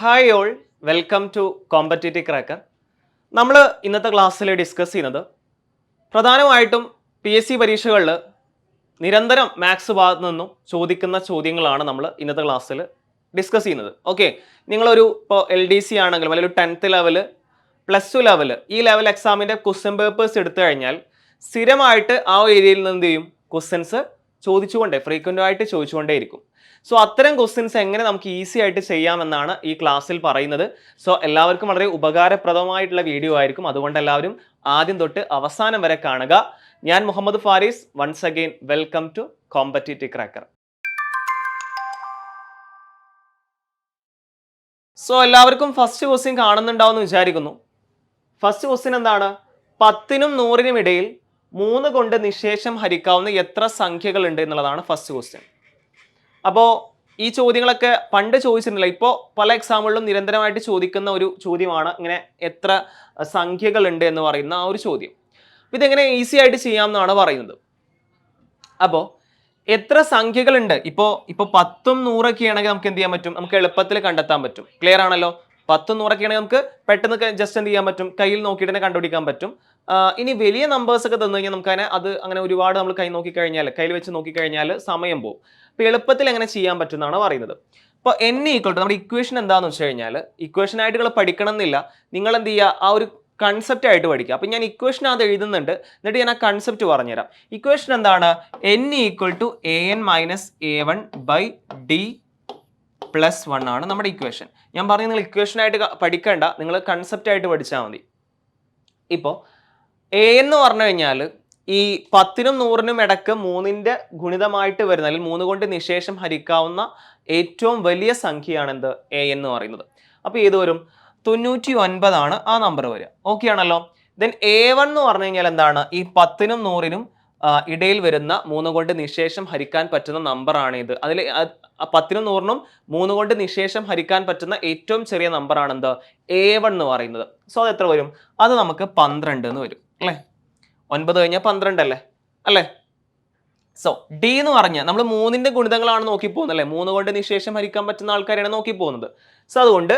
Hi all welcome to competitive cracker നമ്മൾ ഇന്നത്തെ ക്ലാസ്സിൽ ഡിസ്കസ് ചെയ്യുന്നത് പ്രധാനമായിട്ടും പി എസ് സി പരീക്ഷകളിൽ നിരന്തരം മാത്സ് ഭാഗത്തു നിന്നും ചോദിക്കുന്ന ചോദ്യങ്ങളാണ് നമ്മൾ ഇന്നത്തെ ക്ലാസ്സിൽ ഡിസ്കസ് ചെയ്യുന്നത്. ഓക്കെ നിങ്ങളൊരു ഇപ്പോൾ എൽ ഡി സി ആണെങ്കിലും അല്ലെങ്കിൽ ഒരു tenth level plus two level ഈ ലെവൽ എക്സാമിന്റെ ക്വസ്റ്റ്യൻ പേപ്പേഴ്സ് എടുത്തു കഴിഞ്ഞാൽ സ്ഥിരമായിട്ട് ആ ഏരിയയിൽ നിന്ന് എന്ത് ചെയ്യും? ക്വസ്റ്റ്യൻസ് ചോദിച്ചുകൊണ്ടേ ഫ്രീക്വന്റ് ആയിട്ട് ചോദിച്ചുകൊണ്ടേയിരിക്കും. സോ അത്തരം ക്വസ്റ്റ്യൻസ് എങ്ങനെ നമുക്ക് ഈസി ആയിട്ട് ചെയ്യാമെന്നാണ് ഈ ക്ലാസ്സിൽ പറയുന്നത്. സോ എല്ലാവർക്കും വളരെ ഉപകാരപ്രദമായിട്ടുള്ള വീഡിയോ ആയിരിക്കും. അതുകൊണ്ട് എല്ലാവരും ആദ്യം തൊട്ട് അവസാനം വരെ കാണുക. ഞാൻ Muhammad Faris. Once again welcome to competitive cracker so എല്ലാവർക്കും ഫസ്റ്റ് ക്വസ്റ്റ്യൻ കാണുന്നുണ്ടാവുമെന്ന് വിചാരിക്കുന്നു. ഫസ്റ്റ് ക്വസ്റ്റ്യൻ എന്താണ്? പത്തിനും നൂറിനും ഇടയിൽ മൂന്ന് കൊണ്ട് നിശേഷം ഹരിക്കാവുന്ന എത്ര സംഖ്യകളുണ്ട് എന്നുള്ളതാണ് ഫസ്റ്റ് ക്വസ്റ്റ്യൻ അപ്പോൾ ഈ ചോദ്യങ്ങളൊക്കെ പണ്ട് ചോദിച്ചിട്ടുണ്ടല്ലോ. ഇപ്പോൾ പല എക്സാമുകളിലും നിരന്തരമായിട്ട് ചോദിക്കുന്ന ഒരു ചോദ്യമാണ്. ഇങ്ങനെ എത്ര സംഖ്യകളുണ്ട് എന്ന് പറയുന്ന ആ ഒരു ചോദ്യം. ഇതെങ്ങനെ ഈസി ആയിട്ട് ചെയ്യാമെന്നാണ് പറയുന്നത്. അപ്പോൾ എത്ര സംഖ്യകളുണ്ട്? ഇപ്പോൾ ഇപ്പോൾ പത്തും നൂറൊക്കെ ആണെങ്കിൽ നമുക്ക് എന്ത് ചെയ്യാൻ പറ്റും? നമുക്ക് എളുപ്പത്തിൽ കണ്ടെത്താൻ പറ്റും. ക്ലിയർ ആണല്ലോ? പത്തും നൂറൊക്കെ ആണെങ്കിൽ നമുക്ക് പെട്ടെന്ന് ജസ്റ്റ് എന്ത് ചെയ്യാൻ പറ്റും? കയ്യിൽ നോക്കിയിട്ട് തന്നെ കണ്ടുപിടിക്കാൻ പറ്റും. ഇനി വലിയ നമ്പേഴ്സ് ഒക്കെ തന്നു കഴിഞ്ഞാൽ നമുക്ക് അതിനെ അത് അങ്ങനെ ഒരുപാട് നമ്മൾ കൈ നോക്കിക്കഴിഞ്ഞാൽ കയ്യിൽ വെച്ച് നോക്കിക്കഴിഞ്ഞാൽ സമയം പോകും അപ്പോൾ എളുപ്പത്തിൽ എങ്ങനെ ചെയ്യാൻ പറ്റും എന്നാണ് പറയുന്നത്. ഇപ്പോൾ എൻ ഈക്വൽ ടു നമ്മുടെ ഇക്വേഷൻ എന്താണെന്ന് വെച്ച് കഴിഞ്ഞാൽ ഇക്വേഷൻ ആയിട്ട് നിങ്ങൾ പഠിക്കണം എന്നില്ല. നിങ്ങൾ എന്ത് ചെയ്യുക? ആ ഒരു കൺസെപ്റ്റ് ആയിട്ട് പഠിക്കുക. അപ്പം ഞാൻ ഇക്വേഷൻ അത് എഴുതുന്നുണ്ട്. എന്നിട്ട് ഞാൻ ആ കൺസെപ്റ്റ് പറഞ്ഞുതരാം. ഇക്വേഷൻ എന്താണ്? N equal to A N minus A one by D plus one ആണ് നമ്മുടെ ഇക്വേഷൻ ഞാൻ പറഞ്ഞു നിങ്ങൾ ക- പഠിക്കണ്ട. നിങ്ങൾ കൺസെപ്റ്റ് ആയിട്ട് പഠിച്ചാൽ മതി. ഇപ്പോൾ എ എന്ന് പറഞ്ഞു കഴിഞ്ഞാൽ ഈ പത്തിനും നൂറിനും ഇടയ്ക്ക് മൂന്നിന്റെ ഗുണിതമായിട്ട് വരുന്ന അല്ലെങ്കിൽ മൂന്ന് കൊണ്ട് നിശേഷം ഹരിക്കാവുന്ന ഏറ്റവും വലിയ സംഖ്യയാണ് എന്ത്? എ എന്ന് പറയുന്നത്. അപ്പോൾ ഏത് വരും? തൊണ്ണൂറ്റി ഒൻപതാണ് ആ നമ്പർ വരിക. ഓക്കെ ആണല്ലോ? ദെൻ എ വൺ എന്ന് പറഞ്ഞു കഴിഞ്ഞാൽ എന്താണ്? ഈ പത്തിനും നൂറിനും ഇടയിൽ വരുന്ന മൂന്ന് കൊണ്ട് നിശേഷം ഹരിക്കാൻ പറ്റുന്ന നമ്പറാണ് ഇത്. അതിൽ പത്തിനും നൂറിനും മൂന്ന് കൊണ്ട് നിശേഷം ഹരിക്കാൻ പറ്റുന്ന ഏറ്റവും ചെറിയ നമ്പറാണ് എന്ത്? എ വൺ എന്ന് പറയുന്നത്. സോ അത് എത്ര വരും? അത് നമുക്ക് പന്ത്രണ്ട് എന്ന് വരും. അല്ലേ? ഒൻപത് കഴിഞ്ഞാൽ പന്ത്രണ്ട് അല്ലേ? അല്ലേ സോ ഡി എന്ന് പറഞ്ഞാൽ നമ്മൾ മൂന്നിന്റെ ഗുണിതങ്ങളാണ് നോക്കി പോകുന്നത് അല്ലേ മൂന്ന് കൊണ്ട് നിശേഷം ഹരിക്കാൻ പറ്റുന്ന ആൾക്കാരെയാണ് നോക്കി പോകുന്നത് സോ അതുകൊണ്ട്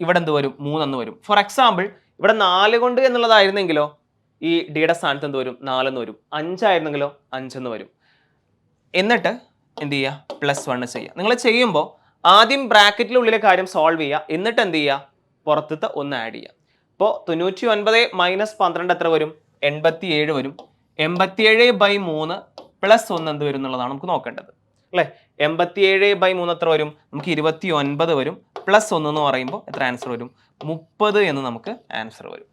ഇവിടെ എന്ത് വരും? മൂന്നെന്ന് വരും. ഫോർ എക്സാമ്പിൾ ഇവിടെ നാല് കൊണ്ട് എന്നുള്ളതായിരുന്നെങ്കിലോ ഈ ഡിയുടെ സ്ഥാനത്ത് എന്ത് വരും? നാലെന്ന് വരും. അഞ്ചായിരുന്നെങ്കിലോ അഞ്ചെന്ന് വരും. എന്നിട്ട് എന്ത് ചെയ്യുക? പ്ലസ് വൺ ചെയ്യുക. നിങ്ങൾ ചെയ്യുമ്പോൾ ആദ്യം ബ്രാക്കറ്റിനുള്ളിലെ കാര്യം സോൾവ് ചെയ്യുക. എന്നിട്ട് എന്ത് ചെയ്യുക? പുറത്തത്തെ ഒന്ന് ആഡ് ചെയ്യുക. ഇപ്പോൾ തൊണ്ണൂറ്റി ഒൻപത് മൈനസ് പന്ത്രണ്ട് എത്ര വരും? എൺപത്തി ഏഴ് വരും. എൺപത്തിയേഴ് ബൈ മൂന്ന് പ്ലസ് ഒന്ന് എന്ത് വരും എന്നുള്ളതാണ് നമുക്ക് നോക്കേണ്ടത്. അല്ലേ? എൺപത്തിയേഴ് ബൈ മൂന്ന് എത്ര വരും? നമുക്ക് ഇരുപത്തി ഒൻപത് വരും. പ്ലസ് ഒന്ന് എന്ന് പറയുമ്പോൾ എത്ര ആൻസർ വരും? മുപ്പത് എന്ന് നമുക്ക് ആൻസർ വരും.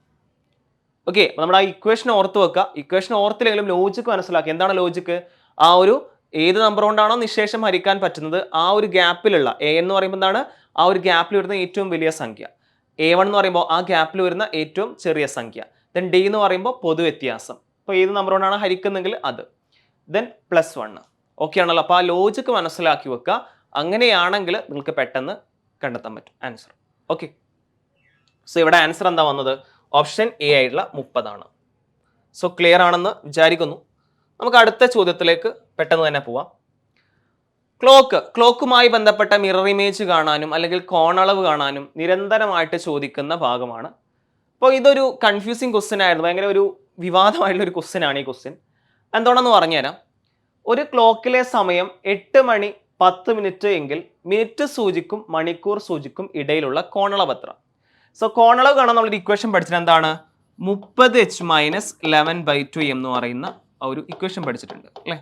ഓക്കെ അപ്പോൾ നമ്മൾ ആ ഇക്വേഷൻ ഓർത്ത് വെക്കുക. ഇക്വേഷൻ ഓർത്തില്ലെങ്കിലും ലോജിക്ക് മനസ്സിലാക്കുക. എന്താണ് ലോജിക്ക് ആ ഒരു ഏത് നമ്പർ കൊണ്ടാണോ നിശേഷം ഹരിക്കാൻ പറ്റുന്നത്? ആ ഒരു ഗ്യാപ്പിലുള്ള എ എന്ന് പറയുമ്പോൾ എന്താണ്? ആ ഒരു ഗ്യാപ്പിൽ വരുന്ന ഏറ്റവും വലിയ സംഖ്യ. എ വൺ എന്ന് പറയുമ്പോൾ ആ ഗ്യാപ്പിൽ വരുന്ന ഏറ്റവും ചെറിയ സംഖ്യ. ദെൻ ഡി എന്ന് പറയുമ്പോൾ പൊതുവ്യത്യാസം അപ്പോൾ ഏത് നമ്പർ കൊണ്ടാണ് ഹരിക്കുന്നെങ്കിൽ അത്. ദെൻ പ്ലസ് വൺ ഓക്കെ ആണല്ലോ. അപ്പോൾ ആ ലോജിക്ക് മനസ്സിലാക്കി വെക്കുക അങ്ങനെയാണെങ്കിൽ നിങ്ങൾക്ക് പെട്ടെന്ന് കണ്ടെത്താൻ പറ്റും. ആൻസർ ഓക്കെ സോ ഇവിടെ ആൻസർ എന്താ വന്നത്? ഓപ്ഷൻ എ ആയിട്ടുള്ള മുപ്പതാണ്. സോ ക്ലിയർ ആണെന്ന് വിചാരിക്കുന്നു. നമുക്ക് അടുത്ത ചോദ്യത്തിലേക്ക് പെട്ടെന്ന് തന്നെ പോവാം. ക്ലോക്ക് ക്ലോക്കുമായി ബന്ധപ്പെട്ട മിറർ ഇമേജ് കാണാനും അല്ലെങ്കിൽ കോണളവ് കാണാനും നിരന്തരമായിട്ട് ചോദിക്കുന്ന ഭാഗമാണ്. അപ്പോൾ ഇതൊരു കൺഫ്യൂസിങ് ക്വസ്റ്റ്യൻ ആയിരുന്നു. ഭയങ്കര ഒരു വിവാദമായിട്ടുള്ള ഒരു ക്വസ്റ്റ്യൻ ആണ് ഈ ക്വസ്റ്റ്യൻ എന്തുകൊണ്ടെന്ന് പറഞ്ഞുതരാം. ഒരു ക്ലോക്കിലെ സമയം എട്ട് മണി പത്ത് മിനിറ്റ് എങ്കിൽ മിനിറ്റ് സൂചിക്കും മണിക്കൂർ സൂചിക്കും ഇടയിലുള്ള കോണളവ് എത്ര? സോ കോണളവ് കാണാൻ നമ്മളൊരു ഇക്വേഷൻ പഠിച്ചത് എന്താണ്? മുപ്പത് H minus eleven by two എന്ന് പറയുന്ന ഒരു ഇക്വേഷൻ പഠിച്ചിട്ടുണ്ട്. അല്ലേ?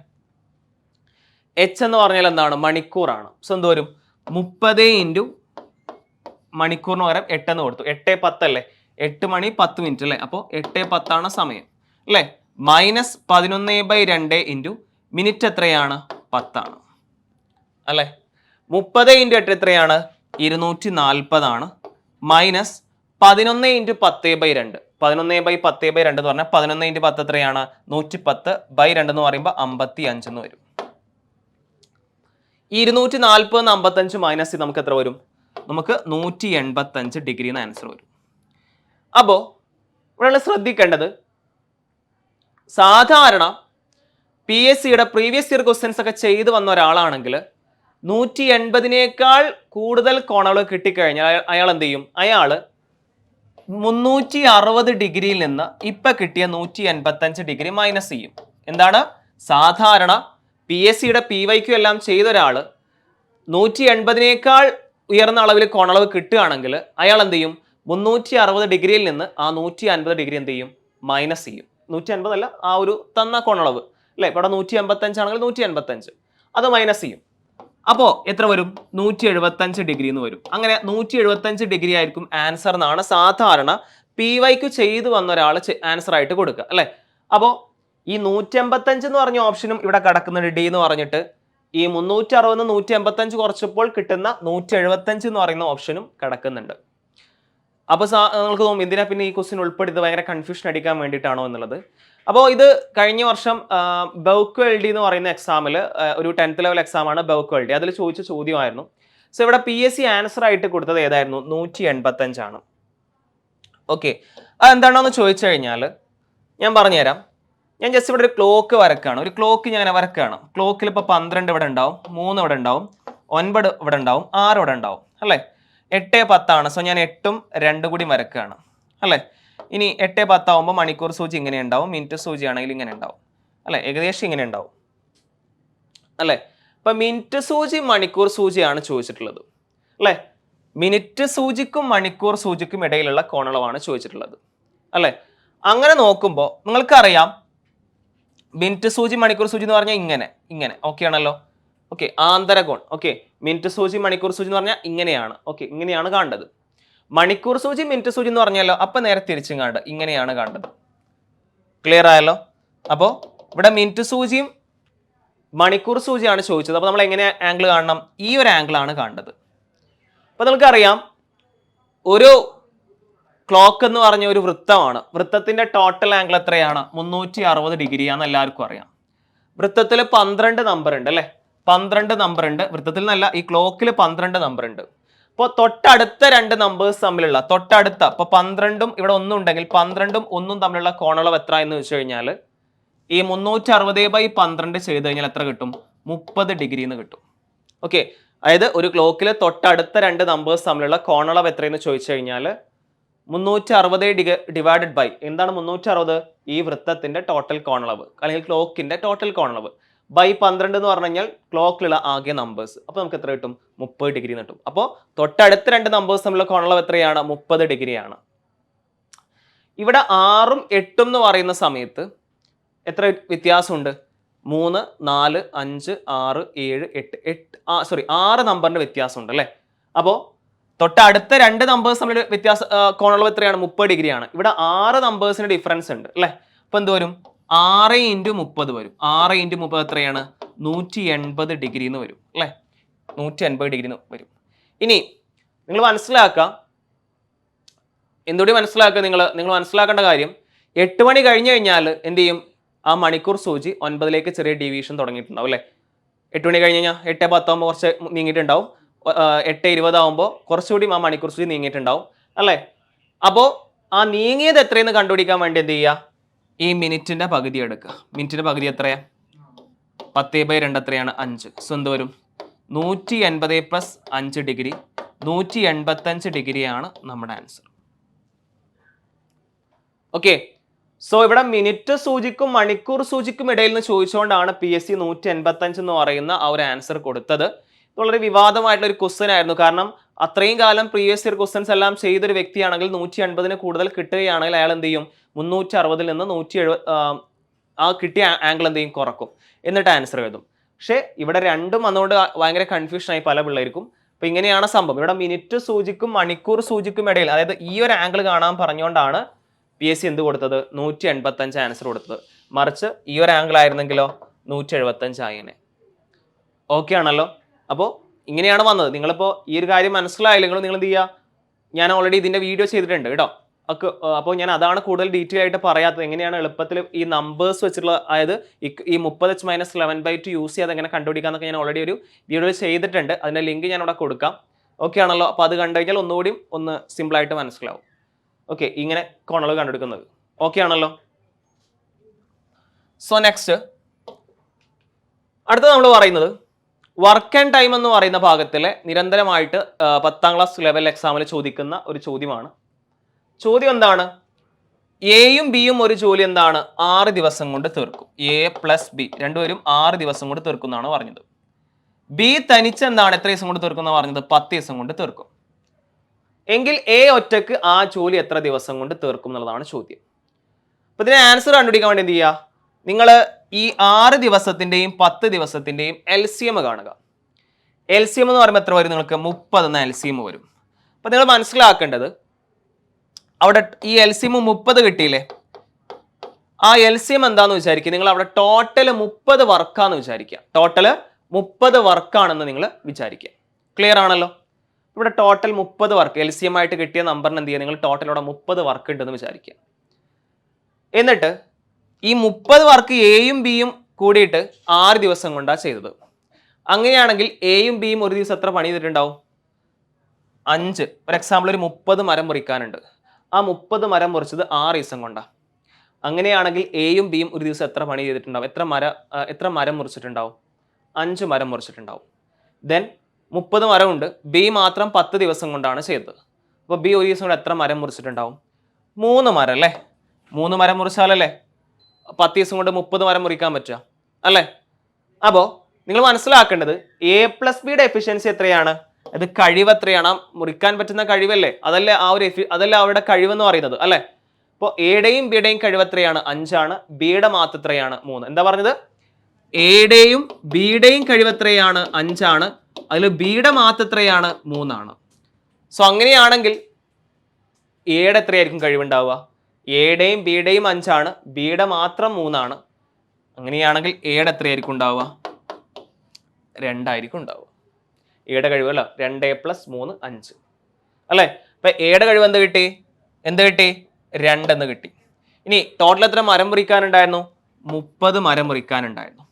എച്ച് എന്ന് പറഞ്ഞാൽ എന്താണ്? മണിക്കൂറാണ്. സോ എന്ത് വരും? മുപ്പത് ഇന്റു മണിക്കൂറിന് പകരം എട്ടെന്ന് കൊടുത്തു. എട്ട് പത്തല്ലേ എട്ട് മണി പത്ത് മിനിറ്റ് അല്ലേ? അപ്പോൾ എട്ട് പത്താണ് സമയം. അല്ലേ? മൈനസ് പതിനൊന്ന് ബൈ രണ്ട് ഇന്റു മിനിറ്റ് എത്രയാണ്? പത്താണ്. അല്ലേ? മുപ്പത് ഇന്റു എട്ട് എത്രയാണ്? ഇരുന്നൂറ്റി നാൽപ്പതാണ്. മൈനസ് പതിനൊന്ന് ഇന്റു പത്ത് ബൈ രണ്ട്. പതിനൊന്ന് ബൈ പത്ത് ബൈ രണ്ട് എന്ന് പറഞ്ഞാൽ പതിനൊന്ന് ഇന്റു പത്ത് എത്രയാണ്? നൂറ്റി പത്ത് ബൈ രണ്ട് എന്ന് പറയുമ്പോൾ അമ്പത്തി അഞ്ചെന്ന് വരും. ഇരുന്നൂറ്റി നാൽപ്പത് അമ്പത്തഞ്ച് മൈനസ് നമുക്ക് എത്ര വരും? നമുക്ക് നൂറ്റി എൺപത്തഞ്ച് ഡിഗ്രി എന്ന ആൻസർ വരും. അപ്പോൾ ഇവിടെ ശ്രദ്ധിക്കേണ്ടത് സാധാരണ പി എസ് സിയുടെ പ്രീവിയസ് ഇയർ ക്വസ്റ്റ്യൻസ് ഒക്കെ ചെയ്തു വന്ന ഒരാളാണെങ്കിൽ നൂറ്റി എൺപതിനേക്കാൾ കൂടുതൽ കോണകൾ കിട്ടിക്കഴിഞ്ഞാൽ അയാൾ എന്ത് ചെയ്യും? അയാൾ മുന്നൂറ്റി അറുപത് ഡിഗ്രിയിൽ നിന്ന് ഇപ്പൊ കിട്ടിയ നൂറ്റി എൺപത്തഞ്ച് ഡിഗ്രി മൈനസ് ചെയ്യും. എന്താണ്? സാധാരണ പി എസ് സിയുടെ പി വൈക്കു എല്ലാം ചെയ്ത ഒരാൾ നൂറ്റി എൺപതിനേക്കാൾ ഉയർന്ന അളവിൽ കോണളവ് കിട്ടുകയാണെങ്കിൽ അയാൾ എന്ത് ചെയ്യും? മുന്നൂറ്റി അറുപത് ഡിഗ്രിയിൽ നിന്ന് ആ നൂറ്റി അൻപത് ഡിഗ്രി എന്ത് ചെയ്യും? മൈനസ് ചെയ്യും. നൂറ്റി അൻപതല്ല ആ ഒരു തന്ന കോണളവ്. അല്ലേ? ഇവിടെ നൂറ്റി എൺപത്തഞ്ചാണെങ്കിൽ നൂറ്റി എൺപത്തഞ്ച് അത് മൈനസ് ചെയ്യും. അപ്പോൾ എത്ര വരും? നൂറ്റി എഴുപത്തഞ്ച് ഡിഗ്രി എന്ന് വരും. അങ്ങനെ നൂറ്റി എഴുപത്തഞ്ച് ഡിഗ്രി ആയിരിക്കും ആൻസർ എന്നാണ് സാധാരണ പി വൈക്ക് ചെയ്തു വന്ന ഒരാൾ ആൻസർ ആയിട്ട് കൊടുക്കുക. അല്ലേ? അപ്പോൾ ഈ നൂറ്റി എൺപത്തഞ്ച് എന്ന് പറഞ്ഞ ഓപ്ഷനും ഇവിടെ കിടക്കുന്നുണ്ട് ഡി എന്ന് പറഞ്ഞിട്ട്. ഈ മുന്നൂറ്റി അറുപത് നൂറ്റി എൺപത്തഞ്ച് കുറച്ചപ്പോൾ കിട്ടുന്ന നൂറ്റി എഴുപത്തഞ്ച് എന്ന് പറയുന്ന ഓപ്ഷനും കിടക്കുന്നുണ്ട്. അപ്പോൾ സാ നിങ്ങൾക്ക് തോന്നും എന്തിനാ പിന്നെ ഈ ക്വസ്റ്റ്യൻ ഉൾപ്പെടുത്തി ഭയങ്കര കൺഫ്യൂഷൻ അടിക്കാൻ വേണ്ടിയിട്ടാണോ എന്നുള്ളത്. അപ്പോൾ ഇത് കഴിഞ്ഞ വർഷം ബൗക്ക് എൽ ഡി എന്ന് പറയുന്ന എക്സാമിൽ ഒരു ടെൻത്ത് ലെവൽ എക്സാമാണ് ബൗക്ക് എൽ ഡി. അതിൽ ചോദിച്ച ചോദ്യമായിരുന്നു. സോ ഇവിടെ പി എസ് സി ആൻസർ ആയിട്ട് കൊടുത്തത് ഏതായിരുന്നു? നൂറ്റി എൺപത്തഞ്ചാണ് ഓക്കെ അതെന്താണെന്ന് ചോദിച്ചു കഴിഞ്ഞാൽ ഞാൻ പറഞ്ഞുതരാം. ഞാൻ ജസ്റ്റ് ഇവിടെ ഒരു ക്ലോക്ക് വരക്കുകയാണ് ഒരു ക്ലോക്ക് ഞാൻ അങ്ങനെ വരക്കുകയാണ് ക്ലോക്കിൽ ഇപ്പോൾ പന്ത്രണ്ട് ഇവിടെ ഉണ്ടാവും മൂന്ന് ഇവിടെ ഉണ്ടാവും ഒൻപത് ഇവിടെ ഉണ്ടാവും ആറ് ഇവിടെ ഉണ്ടാവും. അല്ലേ? എട്ട് പത്താണ്. സോ ഞാൻ എട്ടും രണ്ടും കൂടി വരക്കുകയാണ് അല്ലേ? ഇനി എട്ട് പത്താവുമ്പോൾ മണിക്കൂർ സൂചി ഇങ്ങനെ ഉണ്ടാവും മിനിറ്റ് സൂചി ആണെങ്കിൽ ഇങ്ങനെ ഉണ്ടാവും. അല്ലേ? ഏകദേശം ഇങ്ങനെ ഉണ്ടാവും. അല്ലേ? ഇപ്പൊ മിനിറ്റ് സൂചി മണിക്കൂർ സൂചിയാണ് ചോദിച്ചിട്ടുള്ളത്. അല്ലേ? മിനിറ്റ് സൂചിക്കും മണിക്കൂർ സൂചിക്കും ഇടയിലുള്ള കോണളവാണ് ചോദിച്ചിട്ടുള്ളത്. അല്ലേ? അങ്ങനെ നോക്കുമ്പോൾ നിങ്ങൾക്കറിയാം മിനിറ്റ് സൂചി മണിക്കൂർ സൂചി എന്ന് പറഞ്ഞാൽ ഇങ്ങനെ ഇങ്ങനെ. ഓക്കെ ആണല്ലോ? ഓക്കെ ആന്തരകോൺ. ഓക്കെ മിനിറ്റ് സൂചി മണിക്കൂർ സൂചി എന്ന് പറഞ്ഞാൽ ഇങ്ങനെയാണ്. ഓക്കെ ഇങ്ങനെയാണ് കാണേണ്ടത്. മണിക്കൂർ സൂചി മിനിറ്റ് സൂചി എന്ന് പറഞ്ഞാലോ? അപ്പം നേരെ തിരിച്ചും കാണുക ഇങ്ങനെയാണ് കാണേണ്ടത്. ക്ലിയർ ആയല്ലോ? അപ്പോൾ ഇവിടെ മിനിറ്റ് സൂചിയും മണിക്കൂർ സൂചിയാണ് ചോദിച്ചത്. അപ്പോൾ നമ്മൾ എങ്ങനെ ആംഗിൾ കാണണം? ഈ ഒരു ആംഗിളാണ് കാണേണ്ടത്. അപ്പോൾ നമുക്കറിയാം ഒരു ക്ലോക്ക് എന്ന് പറഞ്ഞ ഒരു വൃത്തമാണ്. വൃത്തത്തിന്റെ ടോട്ടൽ ആംഗിൾ എത്രയാണ്? മുന്നൂറ്റി അറുപത് ഡിഗ്രിയാന്ന് എല്ലാവർക്കും അറിയാം. വൃത്തത്തിൽ പന്ത്രണ്ട് നമ്പർ ഉണ്ട് അല്ലേ? പന്ത്രണ്ട് നമ്പർ ഉണ്ട്. വൃത്തത്തിൽ നിന്നല്ല ഈ ക്ലോക്കിൽ പന്ത്രണ്ട് നമ്പർ ഉണ്ട്. അപ്പോൾ തൊട്ടടുത്ത രണ്ട് നമ്പേഴ്സ് തമ്മിലുള്ള തൊട്ടടുത്ത ഇപ്പോൾ പന്ത്രണ്ടും ഇവിടെ ഒന്നും ഉണ്ടെങ്കിൽ പന്ത്രണ്ടും ഒന്നും തമ്മിലുള്ള കോണളവ് എത്ര എന്ന് വെച്ച് കഴിഞ്ഞാൽ ഈ മുന്നൂറ്റി അറുപത് ബൈ പന്ത്രണ്ട് ചെയ്ത് കഴിഞ്ഞാൽ എത്ര കിട്ടും? മുപ്പത് ഡിഗ്രി എന്ന് കിട്ടും. ഓക്കെ അതായത് ഒരു ക്ലോക്കിൽ തൊട്ടടുത്ത രണ്ട് നമ്പേഴ്സ് തമ്മിലുള്ള കോണളവ് എത്രയെന്ന് ചോദിച്ചു കഴിഞ്ഞാൽ മുന്നൂറ്റി അറുപത് ഡിഗ ഡിവൈഡഡ് ബൈ എന്താണ് മുന്നൂറ്റി അറുപത് ഈ വൃത്തത്തിന്റെ ടോട്ടൽ കോണളവ് അല്ലെങ്കിൽ ക്ലോക്കിന്റെ ടോട്ടൽ കോണളവ്. ബൈ പന്ത്രണ്ട് എന്ന് പറഞ്ഞു കഴിഞ്ഞാൽ ക്ലോക്കിലുള്ള ആകെ നമ്പേഴ്സ് അപ്പോൾ നമുക്ക് എത്ര കിട്ടും? മുപ്പത് ഡിഗ്രി കിട്ടും. അപ്പോൾ തൊട്ടടുത്ത രണ്ട് നമ്പേഴ്സ് തമ്മിലുള്ള കോണളവ് എത്രയാണ്? മുപ്പത് ഡിഗ്രിയാണ്. ഇവിടെ ആറും എട്ടും എന്ന് പറയുന്ന സമയത്ത് എത്ര വ്യത്യാസമുണ്ട്? മൂന്ന് നാല് അഞ്ച് ആറ് ഏഴ് എട്ട് എട്ട് സോറി ആറ് നമ്പറിന്റെ വ്യത്യാസമുണ്ട് അല്ലേ? അപ്പോൾ തൊട്ടടുത്ത രണ്ട് നമ്പേഴ്സ് തമ്മിൽ വ്യത്യാസ കോണളവ് എത്രയാണ്? മുപ്പത് ഡിഗ്രിയാണ് ഇവിടെ ആറ് നമ്പേഴ്സിന് ഡിഫറൻസ് ഉണ്ട് അല്ലേ? അപ്പോൾ എന്ത് വരും? ആറ് ഇന്റു മുപ്പത് വരും. ആറ് ഇന്റു മുപ്പത് എത്രയാണ്? നൂറ്റി എൺപത് ഡിഗ്രി എന്ന് വരും അല്ലേ? നൂറ്റി എൺപത് ഡിഗ്രി എന്ന് വരും. ഇനി നിങ്ങൾ മനസ്സിലാക്കുക എന്തുകൂടി മനസ്സിലാക്കുക നിങ്ങൾ നിങ്ങൾ മനസ്സിലാക്കേണ്ട കാര്യം എട്ട് മണി കഴിഞ്ഞു കഴിഞ്ഞാൽ എന്ത് ചെയ്യും? ആ മണിക്കൂർ സൂചി ഒൻപതിലേക്ക് ചെറിയ ഡിവിഷൻ തുടങ്ങിയിട്ടുണ്ടാവും അല്ലേ? എട്ട് മണി കഴിഞ്ഞ് കഴിഞ്ഞാൽ എട്ട് പത്താകുമ്പോൾ കുറച്ച് നീങ്ങിയിട്ടുണ്ടാവും. എട്ട് ഇരുപതാകുമ്പോൾ കുറച്ചുകൂടി ആ മണിക്കൂർ സൂചി നീങ്ങിയിട്ടുണ്ടാവും അല്ലേ? അപ്പോൾ ആ നീങ്ങിയത് എത്രയെന്ന് കണ്ടുപിടിക്കാൻ വേണ്ടി എന്ത് ചെയ്യുക ഈ മിനിറ്റിന്റെ പകുതി എടുക്കുക. മിനിറ്റിന്റെ പകുതി എത്രയാ? പത്ത് ബൈ രണ്ട് എത്രയാണ്? അഞ്ച്. സോ എന്ത് വരും? നൂറ്റി എൺപത് പ്ലസ് അഞ്ച് ഡിഗ്രി. നൂറ്റി എൺപത്തഞ്ച് ഡിഗ്രിയാണ് നമ്മുടെ ആൻസർ ഓക്കെ സോ ഇവിടെ മിനിറ്റ് സൂചിക്കും മണിക്കൂർ സൂചിക്കും ഇടയിൽ നിന്ന് ചോദിച്ചുകൊണ്ടാണ് പി എസ് സി നൂറ്റി എൺപത്തഞ്ച് എന്ന് പറയുന്ന ആ ഒരു ആൻസർ കൊടുത്തത്. വളരെ വിവാദമായിട്ടുള്ള ഒരു ക്വസ്റ്റ്യൻ ആയിരുന്നു. കാരണം അത്രയും കാലം പ്രീവിയസ് ഇയർ ക്വസ്റ്റ്യൻസ് എല്ലാം ചെയ്തൊരു വ്യക്തിയാണെങ്കിൽ നൂറ്റി അൻപതിന് കൂടുതൽ കിട്ടുകയാണെങ്കിൽ അയാൾ എന്ത് ചെയ്യും? മുന്നൂറ്റി അറുപതിൽ നിന്ന് നൂറ്റി എഴുപത് ആ കിട്ടിയ ആംഗിൾ എന്ത് ചെയ്യും? കുറക്കും. എന്നിട്ട് ആൻസർ എഴുതും. പക്ഷേ ഇവിടെ രണ്ടും വന്നുകൊണ്ട് ഭയങ്കര കൺഫ്യൂഷനായി പല പിള്ളേർക്കും. അപ്പോൾ ഇങ്ങനെയാണ് സംഭവം. ഇവിടെ മിനിറ്റ് സൂചിക്കും മണിക്കൂർ സൂചിക്കും ഇടയിൽ അതായത് ഈ ഒരു ആംഗിൾ കാണാൻ പറഞ്ഞുകൊണ്ടാണ് പി എസ് സി എന്ത് കൊടുത്തത്? നൂറ്റി എൺപത്തഞ്ച് ആൻസർ കൊടുത്തത്. മറിച്ച് ഈ ഒരു ആംഗിൾ ആയിരുന്നെങ്കിലോ? നൂറ്റി എഴുപത്തഞ്ച് ആയിനെ ഓക്കെ ആണല്ലോ? അപ്പോൾ ഇങ്ങനെയാണ് വന്നത്. നിങ്ങളിപ്പോൾ ഈ ഒരു കാര്യം മനസ്സിലായില്ലെങ്കിൽ നിങ്ങൾ എന്ത് ചെയ്യുക ഞാൻ ഓൾറെഡി ഇതിന്റെ വീഡിയോ ചെയ്തിട്ടുണ്ട് കേട്ടോ. ഒക്കെ അപ്പോൾ ഞാൻ അതാണ് കൂടുതൽ ഡീറ്റെയിൽ ആയിട്ട് പറയാത്തത്. എങ്ങനെയാണ് എളുപ്പത്തിൽ ഈ നമ്പേഴ്സ് വെച്ചിട്ടുള്ള അതായത് ഈ- മുപ്പത് H minus eleven by two use ചെയ്യാതെ എങ്ങനെ കണ്ടുപിടിക്കാന്നൊക്കെ ഞാൻ ഓൾറെഡി ഒരു വീഡിയോ ചെയ്തിട്ടുണ്ട്. അതിന്റെ ലിങ്ക് ഞാൻ അവിടെ കൊടുക്കാം. ഓക്കെ ആണല്ലോ? അപ്പോൾ അത് കണ്ടു കഴിഞ്ഞാൽ ഒന്നുകൂടി ഒന്ന് സിമ്പിളായിട്ട് മനസ്സിലാവും. ഓക്കെ ഇങ്ങനെ കോണളവ് കണ്ടെടുക്കുന്നത് ഓക്കെ ആണല്ലോ? സോ നെക്സ്റ്റ് അടുത്തത് നമ്മൾ പറയുന്നത് വർക്ക് ആൻഡ് ടൈം എന്ന് പറയുന്ന ഭാഗത്തിലെ നിരന്തരമായിട്ട് പത്താം ക്ലാസ് ലെവൽ എക്സാമിൽ ചോദിക്കുന്ന ഒരു ചോദ്യമാണ്. ചോദ്യം എന്താണ്? എയും ബിയും ഒരു ജോലി എന്താണ്? ആറ് ദിവസം കൊണ്ട് തീർക്കും. എ പ്ലസ് ബി രണ്ടുപേരും ആറ് ദിവസം കൊണ്ട് തീർക്കും എന്നാണ് പറഞ്ഞത്. ബി തനിച്ച് എന്താണ് എത്ര ദിവസം കൊണ്ട് തീർക്കും എന്നാണ് പറഞ്ഞത്? പത്ത് ദിവസം കൊണ്ട് തീർക്കും. എങ്കിൽ എ ഒറ്റയ്ക്ക് ആ ജോലി എത്ര ദിവസം കൊണ്ട് തീർക്കും എന്നുള്ളതാണ് ചോദ്യം. അപ്പൊ ഇതിന് ആൻസർ കണ്ടുപിടിക്കാൻ വേണ്ടി എന്ത് ചെയ്യുക നിങ്ങൾ ഈ ആറ് ദിവസത്തിന്റെയും പത്ത് ദിവസത്തിന്റെയും എൽ സി എം കാണുക. എൽ സി എം എന്ന് പറയുമ്പോൾ എത്ര വരും നിങ്ങൾക്ക്? മുപ്പത് എന്ന എൽ സി എം വരും. അപ്പം നിങ്ങൾ മനസ്സിലാക്കേണ്ടത് അവിടെ ഈ എൽ സി എം മുപ്പത് കിട്ടിയില്ലേ? ആ എൽ സി എം എന്താന്ന് വിചാരിക്കുക. നിങ്ങൾ അവിടെ ടോട്ടൽ മുപ്പത് വർക്കാന്ന് വിചാരിക്കുക. ടോട്ടൽ മുപ്പത് വർക്കാണെന്ന് നിങ്ങൾ വിചാരിക്കുക. ക്ലിയർ ആണല്ലോ? ഇവിടെ ടോട്ടൽ മുപ്പത് വർക്ക് എൽ സി എം ആയിട്ട് കിട്ടിയ നമ്പറിന് എന്ത് ചെയ്യുക? നിങ്ങൾ ടോട്ടൽ ഇവിടെ മുപ്പത് വർക്ക് ഉണ്ടെന്ന് വിചാരിക്കുക. എന്നിട്ട് ഈ മുപ്പത് വർക്ക് എയും ബിയും കൂടിയിട്ട് ആറ് ദിവസം കൊണ്ടാണ് ചെയ്തത്. അങ്ങനെയാണെങ്കിൽ എയും ബിയും ഒരു ദിവസം എത്ര പണി ചെയ്തിട്ടുണ്ടാവും? അഞ്ച്. ഫോർ എക്സാമ്പിൾ ഒരു മുപ്പത് മരം മുറിക്കാനുണ്ട്. ആ മുപ്പത് മരം മുറിച്ചത് ആറ് ദിവസം കൊണ്ടാണ് അങ്ങനെയാണെങ്കിൽ എയും ബിയും ഒരു ദിവസം എത്ര പണി ചെയ്തിട്ടുണ്ടാവും? എത്ര മര എത്ര മരം മുറിച്ചിട്ടുണ്ടാവും? അഞ്ച് മരം മുറിച്ചിട്ടുണ്ടാവും. ദെൻ മുപ്പത് മരമുണ്ട് ബി മാത്രം പത്ത് ദിവസം കൊണ്ടാണ് ചെയ്തത്. അപ്പോൾ ബി ഒരു ദിവസം കൊണ്ട് എത്ര മരം മുറിച്ചിട്ടുണ്ടാവും? മൂന്ന് മരം അല്ലേ? മൂന്ന് മരം മുറിച്ചാലല്ലേ? പത്ത് ദിവസം കൊണ്ട് മുപ്പത് മരം മുറിക്കാൻ പറ്റുക. അല്ലേ? അപ്പോൾ നിങ്ങൾ മനസ്സിലാക്കേണ്ടത് എ പ്ലസ് ബിയുടെ എഫിഷ്യൻസി എത്രയാണ്? അത് കഴിവ് എത്രയാണ്? മുറിക്കാൻ പറ്റുന്ന കഴിവല്ലേ? അതല്ലേ ആ ഒരു എഫി അതല്ലേ അവരുടെ കഴിവെന്ന് പറയുന്നത് അല്ലേ? അപ്പോൾ എയുടെയും ബിയുടെയും കഴിവ് എത്രയാണ്? അഞ്ചാണ്. ബിയുടെ മാത്രം എത്രയാണ്? മൂന്ന്. എന്താ പറഞ്ഞത്? എയുടെയും ബിയുടെയും കഴിവ് എത്രയാണ്? അഞ്ചാണ്. അതിൽ ബിയുടെ മാത്രം എത്രയാണ്? മൂന്നാണ്. സോ അങ്ങനെയാണെങ്കിൽ എയുടെ എത്രയായിരിക്കും കഴിവുണ്ടാവുക? എയുടെയും ബിയുടെയും അഞ്ചാണ്. ബിയുടെ മാത്രം മൂന്നാണ്. അങ്ങനെയാണെങ്കിൽ എയുടെ എത്രയായിരിക്കും ഉണ്ടാവുക? രണ്ടായിരിക്കും ഉണ്ടാവുക. എയുടെ കഴിവ് അല്ല രണ്ട് എ പ്ലസ് മൂന്ന് അഞ്ച്. അല്ലേ? അപ്പൊ എയുടെ കഴിവ് എന്ത് കിട്ടി? എന്ത് കിട്ടി? രണ്ടെന്ന് കിട്ടി. ഇനി ടോട്ടൽ എത്ര മരം മുറിക്കാനുണ്ടായിരുന്നു? മുപ്പത് മരം മുറിക്കാനുണ്ടായിരുന്നു.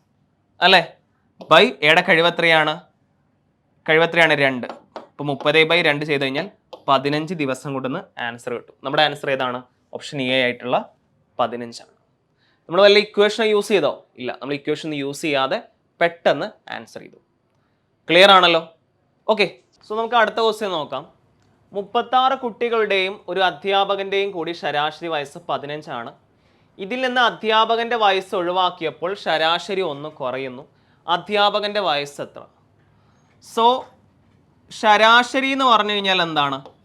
അല്ലേ? ബൈ എയുടെ കഴിവ് എത്രയാണ്? കഴിവ് എത്രയാണ്? രണ്ട്. അപ്പോൾ മുപ്പത് ബൈ രണ്ട് ചെയ്ത് കഴിഞ്ഞാൽ പതിനഞ്ച് ദിവസം കൊണ്ടൊന്ന് ആൻസർ കിട്ടും. നമ്മുടെ ആൻസർ ഏതാണ്? ഓപ്ഷൻ എ ആയിട്ടുള്ള പതിനഞ്ചാണ് നമ്മൾ വല്ല ഇക്വേഷൻ യൂസ് ചെയ്തോ? ഇല്ല. നമ്മൾ ഇക്വേഷൻ യൂസ് ചെയ്യാതെ പെട്ടെന്ന് ആൻസർ ചെയ്തു. ക്ലിയർ ആണല്ലോ? ഓക്കെ സോ നമുക്ക് അടുത്ത ക്വസ്റ്റ്യൻ നോക്കാം. മുപ്പത്താറ് കുട്ടികളുടെയും ഒരു അധ്യാപകന്റെയും കൂടി ശരാശരി വയസ്സ് പതിനഞ്ചാണ്. ഇതിൽ നിന്ന് അധ്യാപകന്റെ വയസ്സ് ഒഴിവാക്കിയപ്പോൾ ശരാശരി ഒന്ന് കുറയുന്നു. അധ്യാപകന്റെ വയസ്സ് എത്ര? സോ ശരാശരി എന്ന് പറഞ്ഞു കഴിഞ്ഞാൽ എന്താണ്?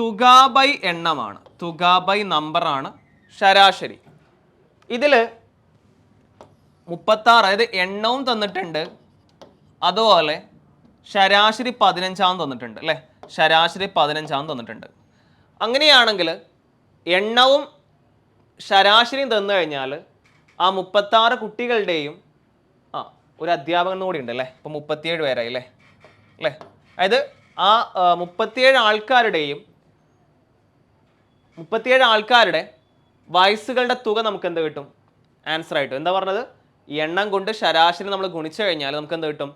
തുക ബൈ എണ്ണമാണ്. തുക ബൈ നമ്പറാണ് ശരാശരി. ഇതിൽ മുപ്പത്താറ് അതായത് എണ്ണവും തന്നിട്ടുണ്ട്. അതുപോലെ ശരാശരി പതിനഞ്ചാം തന്നിട്ടുണ്ട് അല്ലേ? ശരാശരി പതിനഞ്ചാം തന്നിട്ടുണ്ട്. അങ്ങനെയാണെങ്കിൽ എണ്ണവും ശരാശരിയും തന്നു കഴിഞ്ഞാൽ ആ മുപ്പത്താറ് കുട്ടികളുടെയും ആ ഒരു അധ്യാപകൻ കൂടി ഉണ്ട് അല്ലേ? ഇപ്പം മുപ്പത്തിയേഴ് പേരായി അല്ലേ? അല്ലേ? അതായത് ആ ആ, മുപ്പത്തിയേഴ് ആൾക്കാരുടെയും മുപ്പത്തിയേഴ് ആൾക്കാരുടെ വയസ്സുകളുടെ തുക നമുക്ക് എന്ത് കിട്ടും? ആൻസർ ആയിട്ട്. എന്താ പറഞ്ഞത്? എണ്ണം കൊണ്ട് ശരാശരി നമ്മൾ ഗുണിച്ചു കഴിഞ്ഞാൽ നമുക്ക് എന്ത് കിട്ടും?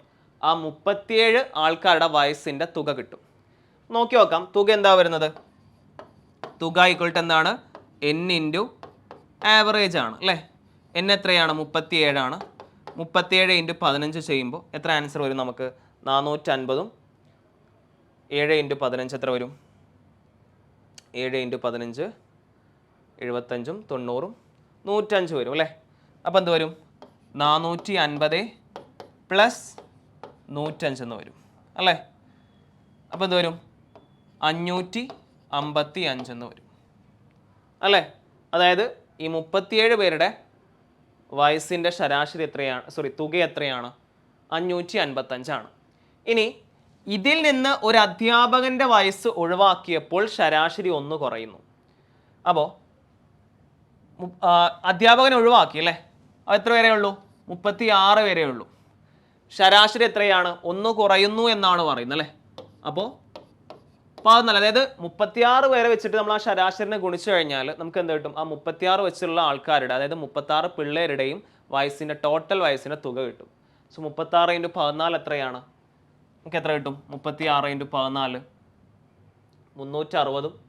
ആ മുപ്പത്തിയേഴ് ആൾക്കാരുടെ വയസ്സിന്റെ തുക കിട്ടും. നോക്കി നോക്കാം. തുക എന്താ വരുന്നത്? തുക ഈക്വൽ എന്താണ്? എൻ ഇന്റു ആവറേജ് ആണ് അല്ലേ? എൻ എത്രയാണ്? മുപ്പത്തിയേഴാണ് മുപ്പത്തിയേഴ് ഇന്റു പതിനഞ്ച് ചെയ്യുമ്പോൾ എത്ര ആൻസർ വരും നമുക്ക്? നാനൂറ്റൻപതും ഏഴ് ഇന്റു പതിനഞ്ച് എത്ര വരും? ഏഴ് ഇന്റു പതിനഞ്ച് എഴുപത്തഞ്ചും തൊണ്ണൂറും നൂറ്റഞ്ച് വരും അല്ലേ? അപ്പോൾ എന്ത് വരും? നാനൂറ്റി അൻപത് പ്ലസ് നൂറ്റഞ്ചെന്ന് വരും അല്ലേ? അപ്പോൾ എന്ത് വരും? അഞ്ഞൂറ്റി അമ്പത്തി അഞ്ചെന്ന് വരും അല്ലേ? അതായത് ഈ മുപ്പത്തിയേഴ് പേരുടെ വയസ്സിന്റെ ശരാശരി എത്രയാണ്? സോറി തുക എത്രയാണ്? അഞ്ഞൂറ്റി അൻപത്തഞ്ചാണ് ഇനി ഇതിൽ നിന്ന് ഒരു അധ്യാപകന്റെ വയസ്സ് ഒഴിവാക്കിയപ്പോൾ ശരാശരി ഒന്ന് കുറയുന്നു. അപ്പോൾ അധ്യാപകൻ ഒഴിവാക്കി അല്ലേ? അത് എത്ര വരെ ഉള്ളൂ? മുപ്പത്തി ആറ് വരെ ഉള്ളൂ. ശരാശരി എത്രയാണ്? ഒന്ന് കുറയുന്നു എന്നാണ് പറയുന്നത് അല്ലേ? അപ്പോൾ പതിനാല് അതായത് മുപ്പത്തിയാറ് പേരെ വെച്ചിട്ട് നമ്മൾ ആ ശരാശരിനെ ഗുണിച്ചു കഴിഞ്ഞാൽ നമുക്ക് എന്ത് കിട്ടും? ആ മുപ്പത്തിയാറ് വെച്ചുള്ള ആൾക്കാരുടെ അതായത് മുപ്പത്താറ് പിള്ളേരുടെയും വയസ്സിന്റെ ടോട്ടൽ വയസ്സിന്റെ തുക കിട്ടും. സോ മുപ്പത്താറ് ഇന്റു പതിനാല് എത്രയാണ്? നമുക്ക് എത്ര കിട്ടും? മുപ്പത്തി ആറ് ഇന്റു പതിനാല്. മുന്നൂറ്റി അറുപതും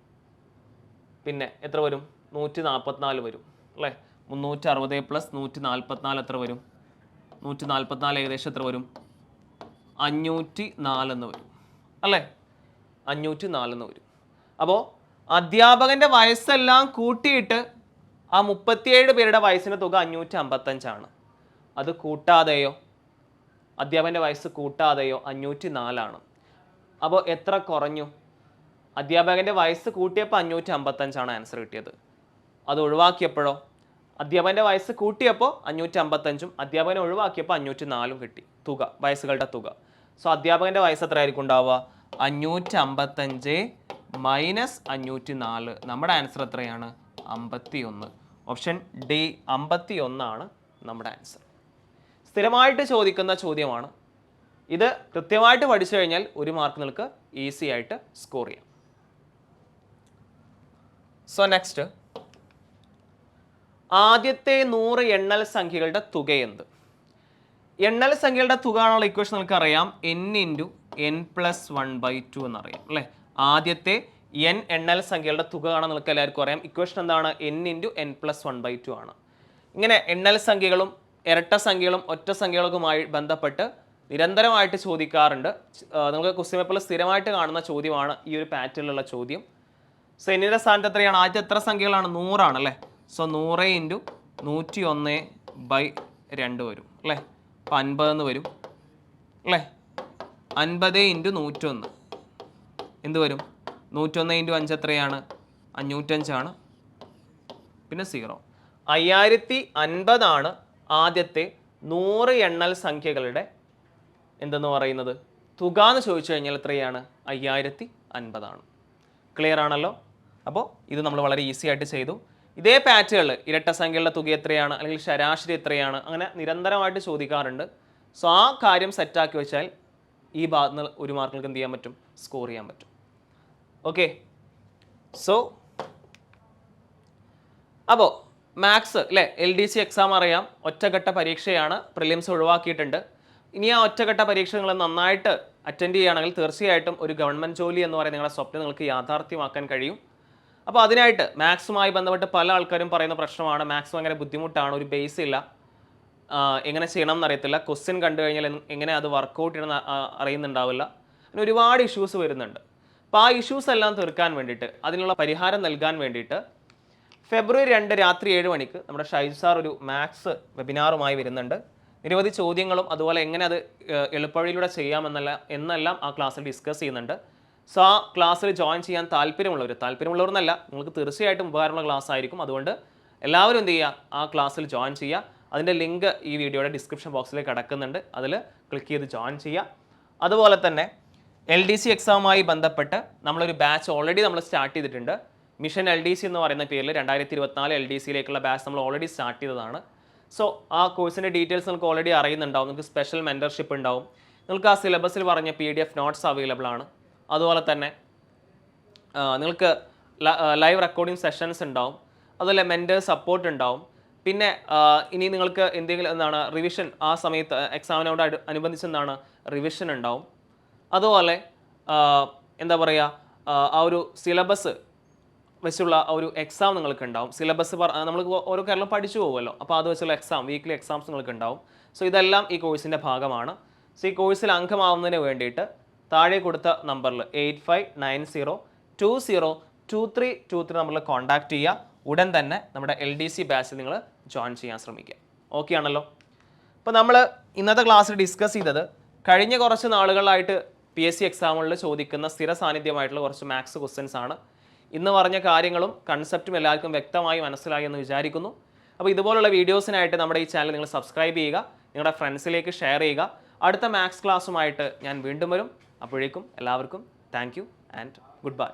പിന്നെ എത്ര വരും? നൂറ്റി നാൽപ്പത്തിനാല് വരും. അല്ലേ? മുന്നൂറ്റി അറുപത് പ്ലസ് നൂറ്റി നാൽപ്പത്തിനാല് എത്ര വരും? നൂറ്റി നാൽപ്പത്തിനാല് ഏകദേശം എത്ര വരും? അഞ്ഞൂറ്റി നാലെന്ന് വരും. അല്ലേ? അഞ്ഞൂറ്റി നാലെന്ന് വരും. അപ്പോൾ അധ്യാപകന്റെ വയസ്സെല്ലാം കൂട്ടിയിട്ട് ആ മുപ്പത്തിയേഴ് പേരുടെ വയസ്സിന്റെ തുക അഞ്ഞൂറ്റി അമ്പത്തഞ്ചാണ് അത് കൂട്ടാതെയോ? അധ്യാപകന്റെ വയസ്സ് കൂട്ടാതെയോ അഞ്ഞൂറ്റി നാലാണ് അപ്പോൾ എത്ര കുറഞ്ഞു? അധ്യാപകന്റെ വയസ്സ് കൂട്ടിയപ്പോൾ അഞ്ഞൂറ്റി അമ്പത്തഞ്ചാണ് ആൻസർ കിട്ടിയത്. അത് ഒഴിവാക്കിയപ്പോഴോ? അധ്യാപകന്റെ വയസ്സ് കൂട്ടിയപ്പോൾ അഞ്ഞൂറ്റി അമ്പത്തഞ്ചും അധ്യാപകനെ ഒഴിവാക്കിയപ്പോൾ അഞ്ഞൂറ്റി നാലും കിട്ടി. തുക വയസ്സുകളുടെ തുക. സോ അധ്യാപകന്റെ വയസ്സ് എത്രയായിരിക്കും ഉണ്ടാവുക? അഞ്ഞൂറ്റി അമ്പത്തഞ്ച് മൈനസ് അഞ്ഞൂറ്റി നാല് നമ്മുടെ ആൻസർ എത്രയാണ്? അമ്പത്തി ഒന്ന് ഓപ്ഷൻ ഡി അമ്പത്തി ഒന്നാണ് നമ്മുടെ ആൻസർ സ്ഥിരമായിട്ട് ചോദിക്കുന്ന ചോദ്യമാണ്. ഇത് കൃത്യമായിട്ട് പഠിച്ചു കഴിഞ്ഞാൽ ഒരു മാർക്ക് നിങ്ങൾക്ക് ഈസി ആയിട്ട് സ്കോർ ചെയ്യാം. സോ നെക്സ്റ്റ് ആദ്യത്തെ നൂറ് എണ്ണൽ സംഖ്യകളുടെ തുക എന്ത്? എണ്ണൽ സംഖ്യകളുടെ തുക ആണുള്ള ഇക്വേഷൻ നിങ്ങൾക്ക് അറിയാം. N into N plus one by two എന്നറിയാം അല്ലേ? ആദ്യത്തെ എൻ എണ്ണൽ സംഖ്യകളുടെ തുക കാണാൻ നിങ്ങൾക്ക് എല്ലാവർക്കും അറിയാം. ഇക്വേഷൻ എന്താണ്? N into N plus one by two ആണ്. ഇങ്ങനെ എണ്ണൽ സംഖ്യകളും ഇരട്ട സംഖ്യകളും ഒറ്റ സംഖ്യകളുമായി ബന്ധപ്പെട്ട് നിരന്തരമായിട്ട് ചോദിക്കാറുണ്ട്. നമുക്ക് ക്വസ്റ്റ്യൻ പേപ്പറിൽ സ്ഥിരമായിട്ട് കാണുന്ന ചോദ്യമാണ് ഈ ഒരു പാറ്റേണിലുള്ള ചോദ്യം. സോ എന്നിന്റെ സ്ഥാനത്ത് എത്രയാണ്? ആദ്യത്തെ എത്ര സംഖ്യകളാണ്? നൂറാണ് അല്ലേ സോ നൂറ് ഇന്റു നൂറ്റി ഒന്ന് ബൈ രണ്ട് വരും അല്ലേ? അപ്പം അൻപതെന്ന് വരും അല്ലേ? അൻപത് ഇന്റു നൂറ്റൊന്ന്. എന്ത് വരും? നൂറ്റൊന്ന് ഇന്റു അഞ്ച് എത്രയാണ്? അഞ്ഞൂറ്റഞ്ചാണ്. പിന്നെ സീറോ. അയ്യായിരത്തി അൻപതാണ് ആദ്യത്തെ നൂറ് എണ്ണൽ സംഖ്യകളുടെ എന്തെന്ന് പറയുന്നത്? തുക എന്ന് ചോദിച്ചു കഴിഞ്ഞാൽ എത്രയാണ്? അയ്യായിരത്തി അൻപതാണ്. ക്ലിയർ ആണല്ലോ? അപ്പോൾ ഇത് നമ്മൾ വളരെ ഈസി ആയിട്ട് ചെയ്തു. ഇതേ പാറ്റുകളിൽ ഇരട്ട സംഖ്യകളുടെ തുക എത്രയാണ്? അല്ലെങ്കിൽ ശരാശരി എത്രയാണ്? അങ്ങനെ നിരന്തരമായിട്ട് ചോദിക്കാറുണ്ട്. സോ ആ കാര്യം സെറ്റാക്കി വെച്ചാൽ ഈ ഭാഗത്ത് നിന്ന് ഒരു മാർക്ക് എന്ത് ചെയ്യാൻ പറ്റും? സ്കോർ ചെയ്യാൻ പറ്റും. ഓക്കെ സോ അപ്പോൾ മാത്സ് അല്ലേ എൽ ഡി സി എക്സാം അറിയാം. ഒറ്റഘട്ട പരീക്ഷയാണ് പ്രിലിംസ് ഒഴിവാക്കിയിട്ടുണ്ട്. ഇനി ആ ഒറ്റഘട്ട പരീക്ഷ നിങ്ങൾ നന്നായിട്ട് അറ്റൻഡ് ചെയ്യുകയാണെങ്കിൽ തീർച്ചയായിട്ടും ഒരു ഗവൺമെന്റ് ജോലി എന്ന് പറയുന്ന നിങ്ങളുടെ സ്വപ്നം നിങ്ങൾക്ക് യാഥാർത്ഥ്യമാക്കാൻ കഴിയും. അപ്പോൾ അതിനായിട്ട് മാത്സുമായി ബന്ധപ്പെട്ട് പല ആൾക്കാരും പറയുന്ന പ്രശ്നമാണ്. മാത്സ് ഭയങ്കര ബുദ്ധിമുട്ടാണ് ഒരു ബേസ് ഇല്ല. എങ്ങനെ ചെയ്യണം എന്നറിയത്തില്ല ക്വസ്റ്റ്യൻ കണ്ടു കഴിഞ്ഞാൽ എങ്ങനെ അത് വർക്കൗട്ട് ചെയ്യണം അറിയുന്നുണ്ടാവില്ല. അങ്ങനെ ഒരുപാട് ഇഷ്യൂസ് വരുന്നുണ്ട്. അപ്പോൾ ആ ഇഷ്യൂസ് എല്ലാം തീർക്കാൻ വേണ്ടിയിട്ട് അതിനുള്ള പരിഹാരം നൽകാൻ വേണ്ടിയിട്ട് ഫെബ്രുവരി രണ്ട് രാത്രി ഏഴ് മണിക്ക് നമ്മുടെ ഷൈജ് സാർ ഒരു മാത്സ് വെബിനാറുമായി വരുന്നുണ്ട്. നിരവധി ചോദ്യങ്ങളും അതുപോലെ എങ്ങനെ അത് എളുപ്പവഴിയിലൂടെ ചെയ്യാമെന്നല്ല എന്നെല്ലാം ആ ക്ലാസ്സിൽ ഡിസ്കസ് ചെയ്യുന്നുണ്ട്. സോ ആ ക്ലാസ്സിൽ ജോയിൻ ചെയ്യാൻ താല്പര്യമുള്ളവർ താല്പര്യമുള്ളവർ എന്നല്ല നിങ്ങൾക്ക് തീർച്ചയായിട്ടും ഉപകാരമുള്ള ക്ലാസ് ആയിരിക്കും. അതുകൊണ്ട് എല്ലാവരും എന്ത് ചെയ്യുക ആ ക്ലാസ്സിൽ ജോയിൻ ചെയ്യുക. അതിന്റെ ലിങ്ക് ഈ വീഡിയോയുടെ ഡിസ്ക്രിപ്ഷൻ ബോക്സിലേക്ക് കിടക്കുന്നുണ്ട് അതിൽ ക്ലിക്ക് ചെയ്ത് ജോയിൻ ചെയ്യുക. അതുപോലെ തന്നെ എൽ ഡി സി എക്സാമുമായി ബന്ധപ്പെട്ട് നമ്മളൊരു ബാച്ച് ഓൾറെഡി നമ്മൾ സ്റ്റാർട്ട് ചെയ്തിട്ടുണ്ട്. മിഷൻ എൽ ഡി സി എന്ന് പറയുന്ന പേരിൽ രണ്ടായിരത്തി ഇരുപത്തിനാല് എൽ ഡി സിയിലേക്കുള്ള ബാച്ച് നമ്മൾ ഓൾറെഡി സ്റ്റാർട്ട് ചെയ്തതാണ്. സോ ആ കോഴ്സിന്റെ ഡീറ്റെയിൽസ് നിങ്ങൾക്ക് ഓൾറെഡി അറിയുന്നുണ്ടാവും. നിങ്ങൾക്ക് സ്പെഷ്യൽ മെന്റർഷിപ്പ് ഉണ്ടാവും. നിങ്ങൾക്ക് ആ സിലബസിൽ പറഞ്ഞ P D F notes available ആണ്. അതുപോലെ തന്നെ നിങ്ങൾക്ക് ലൈവ് റെക്കോർഡിംഗ് സെഷൻസ് ഉണ്ടാവും. അതുപോലെ മെന്റേഴ്സ് സപ്പോർട്ട് ഉണ്ടാവും. പിന്നെ ഇനി നിങ്ങൾക്ക് എന്തെങ്കിലും എന്താണ് റിവിഷൻ ആ സമയത്ത് എക്സാമിനോട് അനുബന്ധിച്ച് എന്താണ് റിവിഷൻ ഉണ്ടാവും. അതുപോലെ എന്താ പറയുക ആ ഒരു സിലബസ് വെച്ചുള്ള ഒരു എക്സാം നിങ്ങൾക്ക് ഉണ്ടാവും സിലബസ് നമ്മൾ ഓരോ കേരളം പഠിച്ചു പോകുമല്ലോ. അപ്പോൾ അത് വെച്ചുള്ള എക്സാം വീക്ക്ലി എക്സാംസ് നിങ്ങൾക്ക് ഉണ്ടാവും സോ ഇതെല്ലാം ഈ കോഴ്സിന്റെ ഭാഗമാണ്. സോ ഈ കോഴ്സിൽ അംഗമാവുന്നതിന് വേണ്ടിയിട്ട് താഴെ കൊടുത്ത നമ്പറിൽ eight five nine zero two zero two three two three നമ്പറിൽ കോൺടാക്ട് ചെയ്യുക. ഉടൻ തന്നെ നമ്മുടെ എൽ ഡി സി ബാച്ചിൽ നിങ്ങൾ ജോയിൻ ചെയ്യാൻ ശ്രമിക്കുക. ഓക്കെ ആണല്ലോ? അപ്പോൾ നമ്മൾ ഇന്നത്തെ ക്ലാസ്സിൽ ഡിസ്കസ് ചെയ്തത് കഴിഞ്ഞ കുറച്ച് നാളുകളായിട്ട് പി എസ് സി എക്സാമുകളിൽ ചോദിക്കുന്ന സ്ഥിര സാന്നിധ്യമായിട്ടുള്ള കുറച്ച് മാത്സ് ക്വസ്റ്റ്യൻസ് ആണ്. ഇന്ന് പറഞ്ഞ കാര്യങ്ങളും കൺസെപ്റ്റും എല്ലാവർക്കും വ്യക്തമായി മനസ്സിലായി എന്ന് വിചാരിക്കുന്നു. അപ്പോൾ ഇതുപോലുള്ള വീഡിയോസിനായിട്ട് നമ്മുടെ ഈ ചാനൽ നിങ്ങൾ സബ്സ്ക്രൈബ് ചെയ്യുക നിങ്ങളുടെ ഫ്രണ്ട്സിലേക്ക് ഷെയർ ചെയ്യുക. അടുത്ത മാത്സ് ക്ലാസ്സുമായിട്ട് ഞാൻ വീണ്ടും വരും. അപ്പോഴേക്കും എല്ലാവർക്കും thank you and good bye